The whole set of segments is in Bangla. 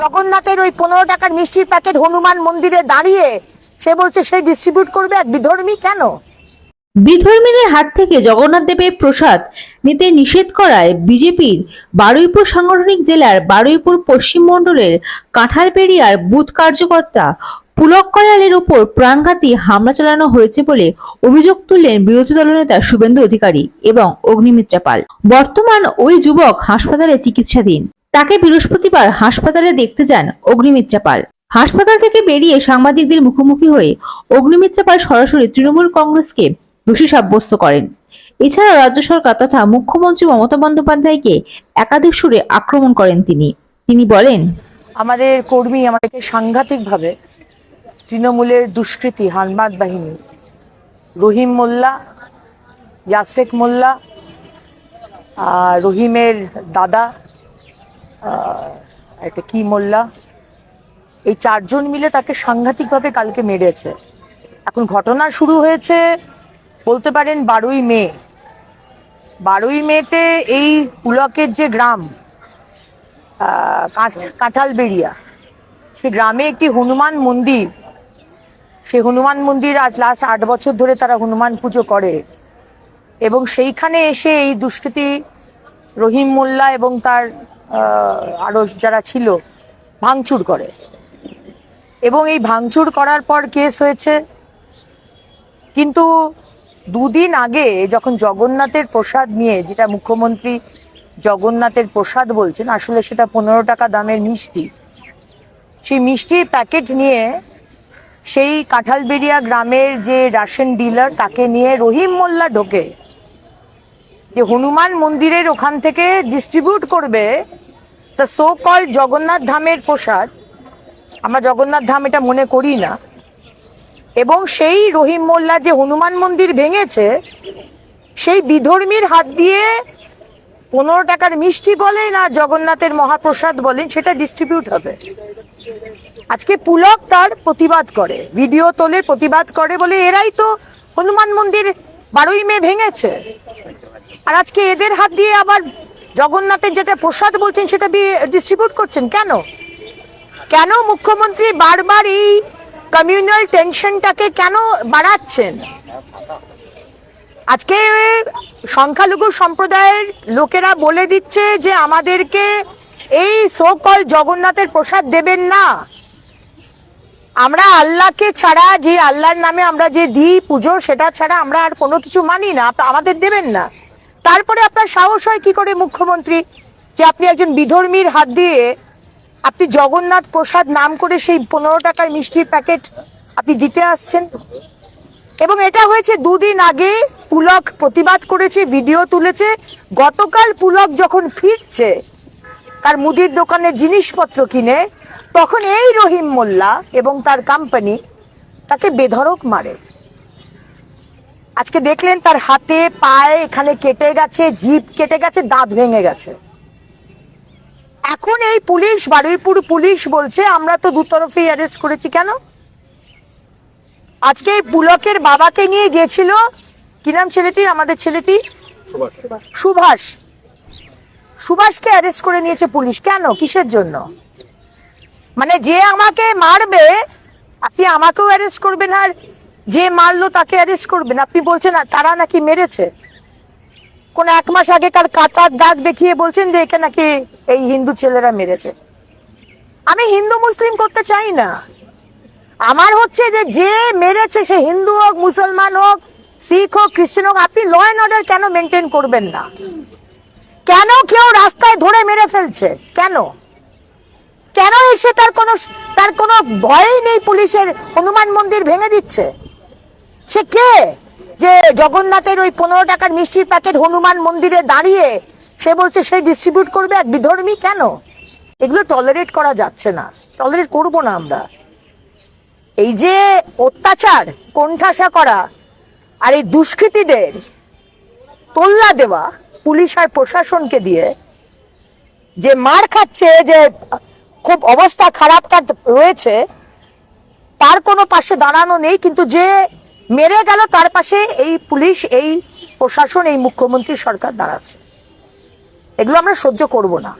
জগন্নাথের ওই পনেরো টাকার মিষ্টির প্যাকেট হনুমান মন্দিরে দাঁড়িয়ে, সে বলছে সে ডিস্ট্রিবিউট করবে এক বিধর্মী কেন? বিধর্মীদের হাত থেকে জগন্নাথ দেবের প্রসাদ নিতে নিষেধ করায় বিজেপির বারুইপুর সাংগঠনিক জেলার বারুইপুর পশ্চিম মণ্ডলের কাঁঠালবেড়িয়ার বুথ কার্যকর্তা পুলক কয়ালের উপর প্রাণঘাতী হামলা চালানো হয়েছে বলে অভিযোগ তুললেন বিরোধী দলনেতা শুভেন্দু অধিকারী এবং অগ্নিমিত্রা পাল। বর্তমান ওই যুবক হাসপাতালে চিকিৎসাধীন। তাকে বৃহস্পতিবার হাসপাতালে দেখতে যান অগ্নিমিত্রা পাল। হাসপাতাল থেকে বেরিয়ে সাংবাদিকদের মুখোমুখি হয়ে অগ্নিমিত্রা পাল সরাসরি তৃণমূল কংগ্রেসকে দোষী সাব্যস্ত করেন। এছাড়া রাজ্য সরকার তথা মুখ্যমন্ত্রী মমতা বন্দ্যোপাধ্যায়কে একাধিক সুরে আক্রমণ করেন তিনি। তিনি বলেন, আমাদের কর্মী আমাদেরকে সাংঘাতিকভাবে তৃণমূলের দুষ্কৃতী হানবাদ বাহিনী, রহিম মোল্লা, ইয়াসেক মোল্লা রহিমের দাদা একটা কি মোল্লা? এই চারজন মিলে তাকে সাংঘাতিকভাবে কালকে মেরেছে। এখন ঘটনা শুরু হয়েছে, বলতে পারেন বারোই মে। বারোই মেতে এই পুলকের যে গ্রাম কাঁঠালবেড়িয়া, সে গ্রামে একটি হনুমান মন্দির। সেই হনুমান মন্দির আজ লাস্ট আট বছর ধরে তারা হনুমান পুজো করে। এবং সেইখানে এসে এই দুষ্কৃতি রহিম মোল্লা এবং তার আহ, আরও যারা ছিল ভাঙচুর করে। এবং এই ভাঙচুর করার পর কেস হয়েছে। কিন্তু দুদিন আগে যখন জগন্নাথের প্রসাদ নিয়ে যেটা মুখ্যমন্ত্রী জগন্নাথের প্রসাদ বলছেন আসলে সেটা পনেরো টাকা দামের মিষ্টি। সেই মিষ্টির প্যাকেট নিয়ে সেই কাঁঠালবেড়িয়া গ্রামের যে রাশন ডিলার তাকে নিয়ে রহিম মোল্লা ঢোকে। যে হনুমান মন্দিরের ওখান থেকে ডিস্ট্রিবিউট করবে দ্য সো কল জগন্নাথ ধামের প্রসাদ। আমরা জগন্নাথ ধাম এটা মনে করি না। এবং সেই রহিম মোল্লা যে হনুমান মন্দির ভেঙেছে, সেই বিধর্মীর হাত দিয়ে পনেরো টাকার মিষ্টি বলে না জগন্নাথের মহাপ্রসাদ বলেন সেটা ডিস্ট্রিবিউট হবে। আজকে পুলক তার প্রতিবাদ করে ভিডিও তোলে, প্রতিবাদ করে বলে, এরাই তো হনুমান মন্দির বারোই মে ভেঙেছে। আর আজকে এদের হাত দিয়ে আবার জগন্নাথের যেটা প্রসাদ বলছেন, সেটা ডিস্ট্রিবিউট করছেন কেন? কেন মুখ্যমন্ত্রী বারবার এই কমিউনাল টেনশনটাকে কেন বাড়াচ্ছেন? আজকে সংখ্যালঘু সম্প্রদায়ের লোকেরা বলে দিচ্ছে যে আমাদেরকে এই সোকল জগন্নাথের প্রসাদ দেবেন না। আমরা আল্লাহকে ছাড়া, যে আল্লাহর নামে আমরা যে দিই পুজো, সেটা ছাড়া আমরা আর কোনো কিছু মানি না আমাদের দেবেন না। তারপরে আপনার সাহস হয় কি করে মুখ্যমন্ত্রী? যে আপনি একজন বিধর্মীর হাত দিয়ে আপনি জগন্নাথ প্রসাদ নাম করে সেই পনেরো টাকার মিষ্টির প্যাকেট আপনি দিতে আসছেন। এবং এটা হয়েছে দুদিন আগে পুলক প্রতিবাদ করেছে, ভিডিও তুলেছে। গতকাল পুলক যখন ফিরছে, তার মুদির দোকানের জিনিসপত্র কিনে তখন এই রহিম মোল্লা এবং তার কোম্পানি তাকে বেধড়ক মারে। আজকে দেখলেন তার হাতে পায়ে এখানে কেটে গেছে জিভ কেটে গেছে দাঁত ভেঙে গেছে। এখন এই পুলিশ বারুইপুর পুলিশ বলছে আমরা তো দুতরফেই অ্যারেস্ট করেছি কেন? আজকে এই পুলকের বাবাকে নিয়ে গেছিল কি নাম ছেলেটির আমাদের ছেলেটি? সুভাষ। সুভাষকে অ্যারেস্ট করে নিয়েছে পুলিশ। কেন? কিসের জন্য? মানে যে আমাকে মারবে, আপনি আমাকেও অ্যারেস্ট করবেন আর যে মারলো তাকে অ্যারেস্ট করবেন। আপনি বলছেন তারা নাকি মেরেছে? কোন এক মাস আগেকার কাতার দাগ দেখিয়ে বলছেন যে, একে নাকি এই হিন্দু ছেলেরা মেরেছে। আমি হিন্দু মুসলিম করতে চাই না। আমার হচ্ছে যে যে মেরেছে সে হিন্দু হোক, মুসলমান হোক, শিখ হোক, খ্রিস্টান হোক, আপনি ল অ্যান্ড অর্ডার কেন মেনটেন করবেন না? কেন কেউ রাস্তায় ধরে মেরে ফেলছে? কেন? কেন এসে তার কোনো তার কোনো ভয়ই নেই পুলিশের? হনুমান মন্দির ভেঙে দিচ্ছে। সে কে? যে জগন্নাথের ওই পনেরো টাকার মিষ্টির প্যাকেট হনুমান মন্দিরে দাঁড়িয়ে সে বলছে, সে ডিস্ট্রিবিউট করবে এক বিধর্মী কেন? এগুলো টলারেট করা যাচ্ছে না। টলারেট করব না আমরা। এই যে অত্যাচার, কোণঠাসা করা আর এই দুষ্কৃতীদের তোল্লা দেওয়া পুলিশ আর প্রশাসনকে দিয়ে, যে মার খাচ্ছে, যে খুব অবস্থা খারাপ তার রয়েছে। তার কোনো পাশে দাঁড়ানো নেই, কিন্তু যে মেরে গেল তার পাশে এই পুলিশ, এই প্রশাসন, এই মুখ্যমন্ত্রী সরকার দাঁড়াচ্ছে। এগুলো আমরা সহ্য করব না।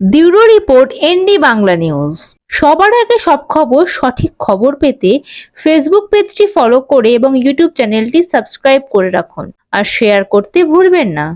Bureau report, ND Bangla news. সবার আগে সব খবর, সঠিক খবর পেতে ফেসবুক পেজটি ফলো করে এবং ইউটিউব চ্যানেলটি সাবস্ক্রাইব করে রাখুন। আর শেয়ার করতে ভুলবেন না।